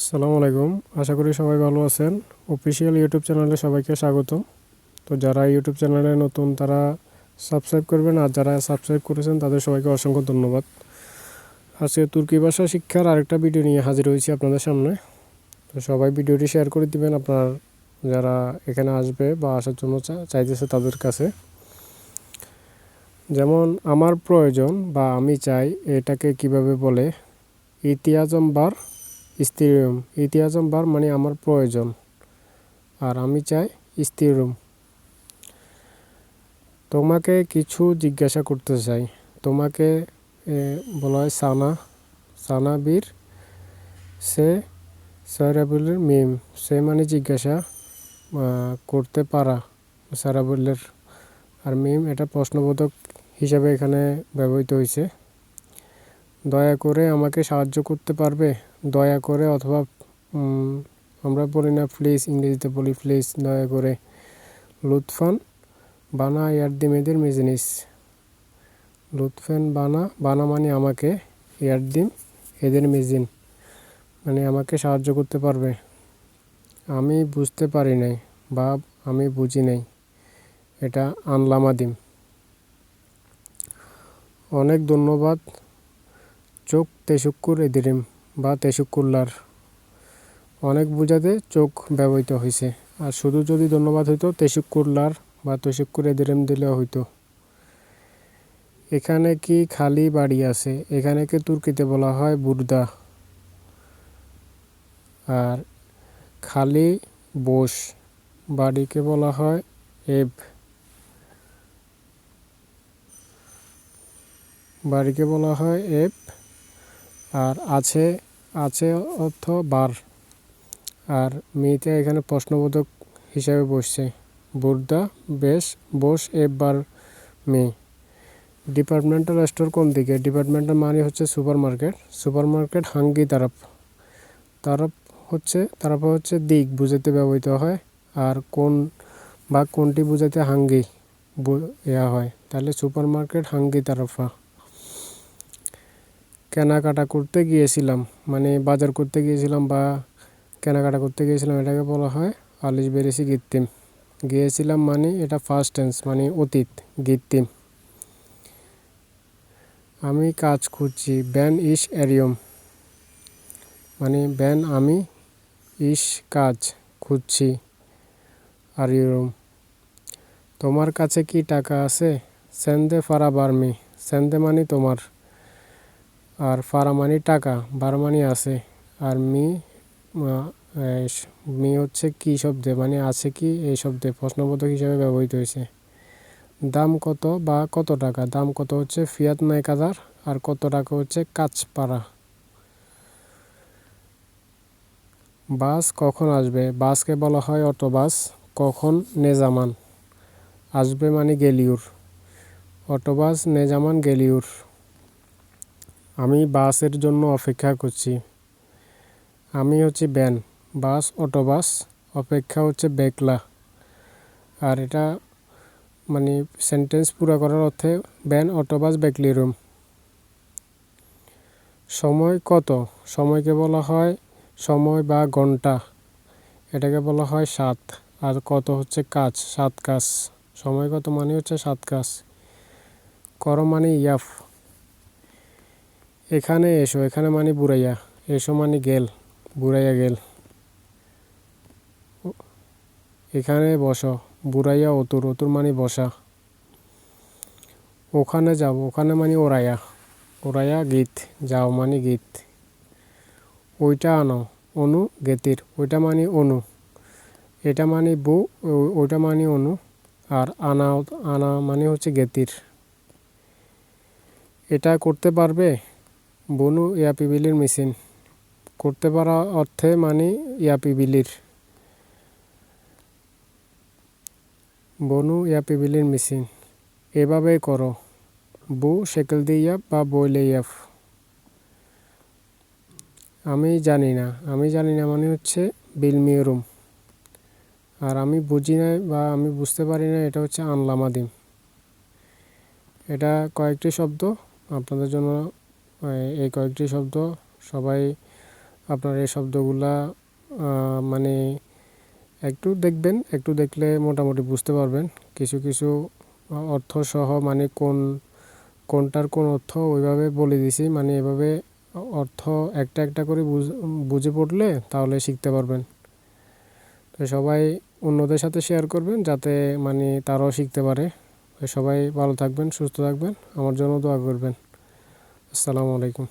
আসসালামু আলাইকুম। আশা করি সবাই ভালো আছেন। অফিসিয়াল ইউটিউব চ্যানেলে সবাইকে স্বাগত। তো যারা ইউটিউব চ্যানেলে নতুন, তারা সাবস্ক্রাইব করবেন আর যারা সাবস্ক্রাইব করেছেন, তাদের সবাইকে অসংখ্য ধন্যবাদ। আজকে তুর্কি ভাষা শিক্ষার আরেকটা ভিডিও নিয়ে হাজির হয়েছি আপনাদের সামনে। তো সবাই ভিডিওটি শেয়ার করে দিবেন আপনার, যারা এখানে আসবে বা আসার জন্য চাইতেছে তাদের কাছে। যেমন, আমার প্রয়োজন বা আমি চাই এটাকে কীভাবে বলে, ইতিহাজম বার স্ত্রীরুম। ইতিহাজম বার মানে আমার প্রয়োজন। আর আমি চাই স্ত্রী রুম তোমাকে কিছু জিজ্ঞাসা করতে চাই। তোমাকে বলা হয় সানা। সানা বীর। সে সারাবুলের মিম। সে মানে জিজ্ঞাসা করতে পারা সারাবুলের। আর মিম এটা প্রশ্নবোধক হিসাবে এখানে ব্যবহৃত হয়েছে দয়া করে আমাকে সাহায্য করতে পারবে? দয়া করে অথবা আমরা বলি না প্লিজ ইংরেজিতে বলি প্লিজ দয়া করে। লুৎফান বানা ইয়ারদিমেদের মেজিনিস। লুৎফেন বানা বানা মানে আমাকে, ইয়ারদিম এদের মেজিন। মানে আমাকে সাহায্য করতে পারবে। আমি বুঝতে পারি নাই, বা আমি বুঝি নাই। এটা আনলামাদিম অনেক ধন্যবাদ। চোখ তেশুক্কুর এদিরিম। বা তেশুক্কুল্লার অনেক বোঝাতে চোখ ব্যবহৃত হয়েছে আর শুধু যদি ধন্যবাদ হইতো তেশুক্কুল্লার বা তেশুক্কুর এদিরিম দিলেও হইতো। এখানে কি খালি বাড়ি আছে? এখানে কি তুর্কিতে বলা হয় বুর্দা। আর খালি বোস। বাড়িকে বলা হয় এব। বাড়িকে বলা হয় এব। আর আছে আছে অর্থ বার আর মেয়েটা এখানে প্রশ্নবোধক হিসাবে বসছে। বুর্দা, বেশ, বোস, এবার মেয়ে। ডিপার্টমেন্টাল স্টোর কোন দিকে ডিপার্টমেন্টাল মানে হচ্ছে সুপার মার্কেট সুপার মার্কেট হাঙ্গি তারপ। তারপ হচ্ছে তারপ হচ্ছে দিক বুঝাতে ব্যবহৃত হয়। আর কোন বা কোনটি বুঝাতে হাঙ্গি ইয়া হয়। তাহলে সুপার মার্কেট হাঙ্গি তারফা কেনাকাটা করতে গিয়েছিলাম। মানে বাজার করতে গিয়েছিলাম বা কেনাকাটা করতে গিয়েছিলাম, এটাকে বলা হয় আলিশ বেরেসি গিত্তিম। গিয়েছিলাম মানে এটা ফার্স্ট টেন্স মানে অতীত, গিত্তিম। আমি কাজ খুঁজছি ব্যান ইস এরিয়ম মানে ব্যান আমি ইস কাজ খুঁজছি আরিয়ম তোমার কাছে কি টাকা আছে? সেন্দে ফারা বার্মি সেন্দে মানে তোমার। আর ফারা মানে টাকা বার মানে আছে। আর মি মি হচ্ছে কি শব্দে মানে আছে কি এই শব্দে, প্রশ্নবোধক হিসাবে ব্যবহৃত হয়েছে। দাম কত বা কত টাকা? দাম কত হচ্ছে ফিয়াত নাইকাদার আর কত টাকা হচ্ছে কাঁচপাড়া? বাস কখন আসবে? বাসকে বলা হয় অটো বাস কখন নেজামান? আসবে মানে গেলিউর। Auto bus নেজামান, গেলিউর। আমি বাসের জন্য অপেক্ষা করছি। আমি হচ্ছে ব্যান, বাস অটো বাস অপেক্ষা হচ্ছে বেকলা। আর এটা মানে সেন্টেন্স পুরো করার অর্থে ব্যান অটো বাস বেকলি রুম। সময় কত? সময়কে বলা হয় সময় বা ঘণ্টা। এটাকে বলা হয় সাত। আর কত হচ্ছে কাজ? সাত কাজ। সময় কত মানে হচ্ছে সাত কাজ। কর মানে ইয়াফ। এখানে এসো, এখানে মানে বুড়াইয়া। এসো মানে গেল, বুড়াইয়া গেল। এখানে বসো, বুড়াইয়া অতুর অতুর মানে বসা। ওখানে যাও, ওখানে মানে ওরাইয়া। ওরাইয়া গীত, যাও মানে গীত। ওইটা আনো, অনু গেতির, ওইটা মানে অনু। এটা মানে বউ ওইটা মানে অনু। আর আনা আনা মানে হচ্ছে গেতির। এটা করতে পারবে? বনু ইয়াপিবিলির মেশিন। করতে পারা অর্থে মানে ইয়াপিবিলির বনু ইয়াপিবিলির মেশিন। এভাবে করো। বু শেকেল দিয়া বা বইলে ইয়াফ আমি জানি না। আমি জানি না মানে হচ্ছে বিলমিয়রুম আর আমি বুঝি না বা আমি বুঝতে পারি না এটা হচ্ছে আনলামাদিম এটা কয়েকটি শব্দ। আপনাদের জন্য এই- এই কয়েকটি শব্দ, সবাই আপনার এই শব্দগুলা মানে একটু দেখবেন, একটু দেখলে মোটামুটি বুঝতে পারবেন। কিছু কিছু অর্থ সহ মানে কোন, কোনটার কোন অর্থ ওইভাবে বলে দিছি মানে এভাবে অর্থ একটা একটা করে বুঝে পড়লে তাহলে শিখতে পারবেন। তো সবাই অন্যদের সাথে শেয়ার করবেন যাতে মানে তারাও শিখতে পারে। সবাই ভালো থাকবেন, সুস্থ থাকবেন, আমার জন্য দোয়া করবেন। আসসালামু আলাইকুম।